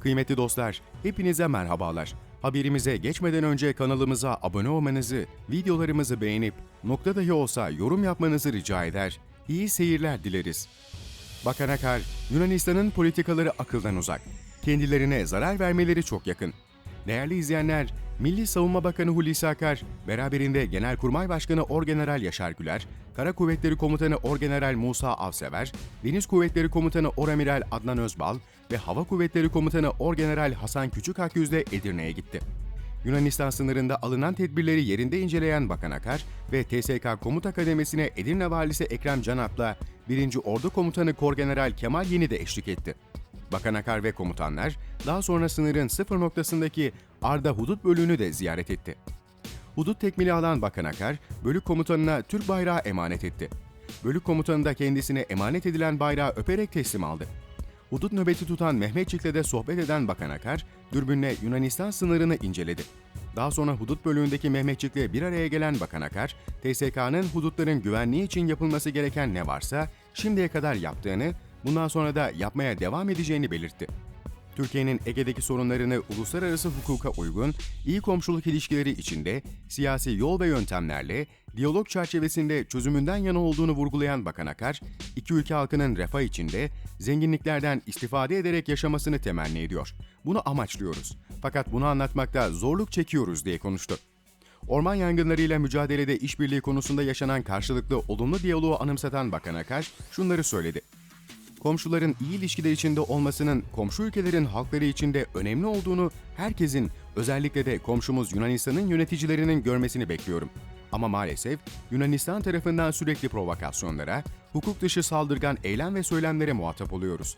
Kıymetli dostlar, hepinize merhabalar. Haberimize geçmeden önce kanalımıza abone olmanızı, videolarımızı beğenip nokta dahi olsa yorum yapmanızı rica eder. İyi seyirler dileriz. Bakan Akar, Yunanistan'ın politikaları akıldan uzak. Kendilerine zarar vermeleri çok yakın. Değerli izleyenler, Milli Savunma Bakanı Hulusi Akar, beraberinde Genelkurmay Başkanı Orgeneral Yaşar Güler, Kara Kuvvetleri Komutanı Orgeneral Musa Avsever, Deniz Kuvvetleri Komutanı Oramiral Adnan Özbal ve Hava Kuvvetleri Komutanı Orgeneral Hasan Küçük Akyüz'de Edirne'ye gitti. Yunanistan sınırında alınan tedbirleri yerinde inceleyen Bakan Akar ve TSK Komuta Kademesi'ne Edirne Valisi Ekrem Canap'la 1. Ordu Komutanı Korgeneral Kemal Yeni de eşlik etti. Bakan Akar ve komutanlar daha sonra sınırın sıfır noktasındaki Arda Hudut Bölüğü'nü de ziyaret etti. Hudut tekmili alan Bakan Akar, bölük komutanına Türk bayrağı emanet etti. Bölük komutanı da kendisine emanet edilen bayrağı öperek teslim aldı. Hudut nöbeti tutan Mehmetçik'le de sohbet eden Bakan Akar, dürbünle Yunanistan sınırını inceledi. Daha sonra hudut bölüğündeki Mehmetçik'le bir araya gelen Bakan Akar, TSK'nın hudutların güvenliği için yapılması gereken ne varsa şimdiye kadar yaptığını, bundan sonra da yapmaya devam edeceğini belirtti. Türkiye'nin Ege'deki sorunlarını uluslararası hukuka uygun, iyi komşuluk ilişkileri içinde siyasi yol ve yöntemlerle diyalog çerçevesinde çözümünden yana olduğunu vurgulayan Bakan Akar, iki ülke halkının refah içinde zenginliklerden istifade ederek yaşamasını temenni ediyor. Bunu amaçlıyoruz. Fakat bunu anlatmakta zorluk çekiyoruz diye konuştu. Orman yangınlarıyla mücadelede işbirliği konusunda yaşanan karşılıklı olumlu diyaloğu anımsatan Bakan Akar şunları söyledi komşuların iyi ilişkiler içinde olmasının komşu ülkelerin halkları için de önemli olduğunu herkesin, özellikle de komşumuz Yunanistan'ın yöneticilerinin görmesini bekliyorum. Ama maalesef Yunanistan tarafından sürekli provokasyonlara, hukuk dışı saldırgan eylem ve söylemlere muhatap oluyoruz.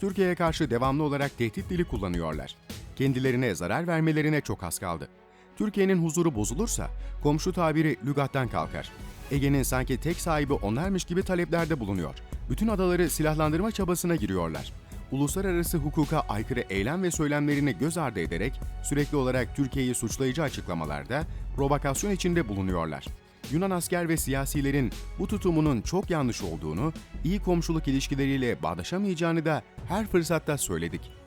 Türkiye'ye karşı devamlı olarak tehdit dili kullanıyorlar. Kendilerine zarar vermelerine çok az kaldı. Türkiye'nin huzuru bozulursa komşu tabiri lügattan kalkar. Ege'nin sanki tek sahibi onlarmış gibi taleplerde bulunuyor. Bütün adaları silahlandırma çabasına giriyorlar. Uluslararası hukuka aykırı eylem ve söylemlerini göz ardı ederek sürekli olarak Türkiye'yi suçlayıcı açıklamalarda provokasyon içinde bulunuyorlar. Yunan asker ve siyasilerin bu tutumunun çok yanlış olduğunu, iyi komşuluk ilişkileriyle bağdaşamayacağını da her fırsatta söyledik.